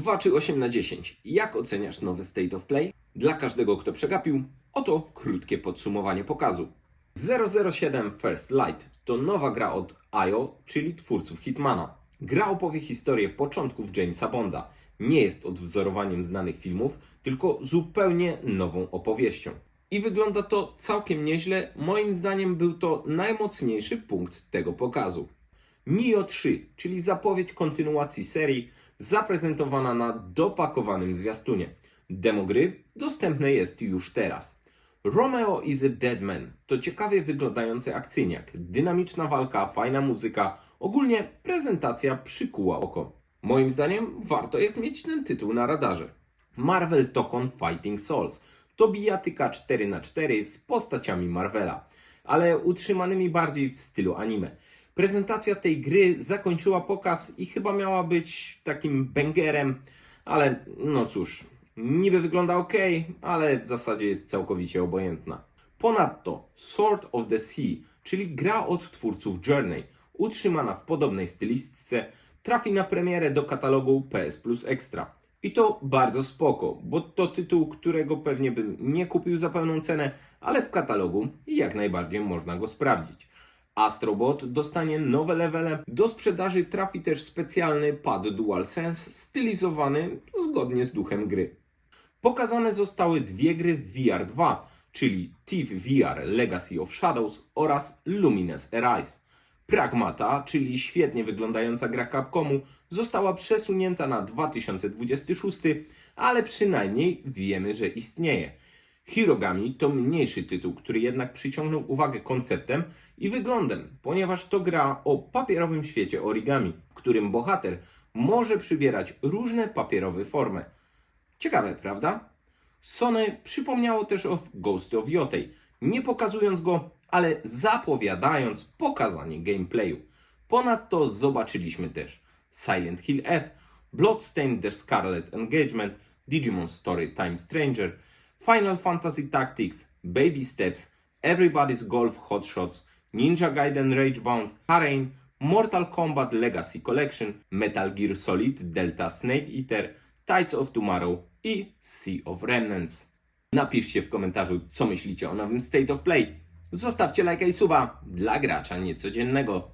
2 czy 8 na 10. Jak oceniasz nowy State of Play? Dla każdego, kto przegapił, oto krótkie podsumowanie pokazu. 007 First Light to nowa gra od IO, czyli twórców Hitmana. Gra opowie historię początków Jamesa Bonda. Nie jest odwzorowaniem znanych filmów, tylko zupełnie nową opowieścią. I wygląda to całkiem nieźle. Moim zdaniem był to najmocniejszy punkt tego pokazu. Nio 3, czyli zapowiedź kontynuacji serii, zaprezentowana na dopakowanym zwiastunie. Demo gry dostępne jest już teraz. Romeo is a Dead Man to ciekawie wyglądający akcyjniak, dynamiczna walka, fajna muzyka, ogólnie prezentacja przykuła oko. Moim zdaniem warto jest mieć ten tytuł na radarze. Marvel Tokon Fighting Souls to bijatyka 4x4 z postaciami Marvela, ale utrzymanymi bardziej w stylu anime. Prezentacja tej gry zakończyła pokaz i chyba miała być takim bangerem, ale no cóż, niby wygląda ok, ale w zasadzie jest całkowicie obojętna. Ponadto Sword of the Sea, czyli gra od twórców Journey, utrzymana w podobnej stylistyce, trafi na premierę do katalogu PS Plus Extra. I to bardzo spoko, bo to tytuł, którego pewnie bym nie kupił za pełną cenę, ale w katalogu jak najbardziej można go sprawdzić. Astrobot dostanie nowe levele. Do sprzedaży trafi też specjalny pad DualSense stylizowany zgodnie z duchem gry. Pokazane zostały dwie gry w VR 2, czyli Thief VR Legacy of Shadows oraz Lumines Arise. Pragmata, czyli świetnie wyglądająca gra Capcomu, została przesunięta na 2026, ale przynajmniej wiemy, że istnieje. Hirogami to mniejszy tytuł, który jednak przyciągnął uwagę konceptem i wyglądem, ponieważ to gra o papierowym świecie origami, w którym bohater może przybierać różne papierowe formy. Ciekawe, prawda? Sony przypomniało też o Ghost of Yotei, nie pokazując go, ale zapowiadając pokazanie gameplayu. Ponadto zobaczyliśmy też Silent Hill F, Bloodstained The Scarlet Engagement, Digimon Story Time Stranger, Final Fantasy Tactics, Baby Steps, Everybody's Golf Hot Shots, Ninja Gaiden Ragebound, Harem, Mortal Kombat Legacy Collection, Metal Gear Solid Delta Snake Eater, Tides of Tomorrow i Sea of Remnants. Napiszcie w komentarzu, co myślicie o nowym State of Play. Zostawcie lajka i suba dla gracza niecodziennego.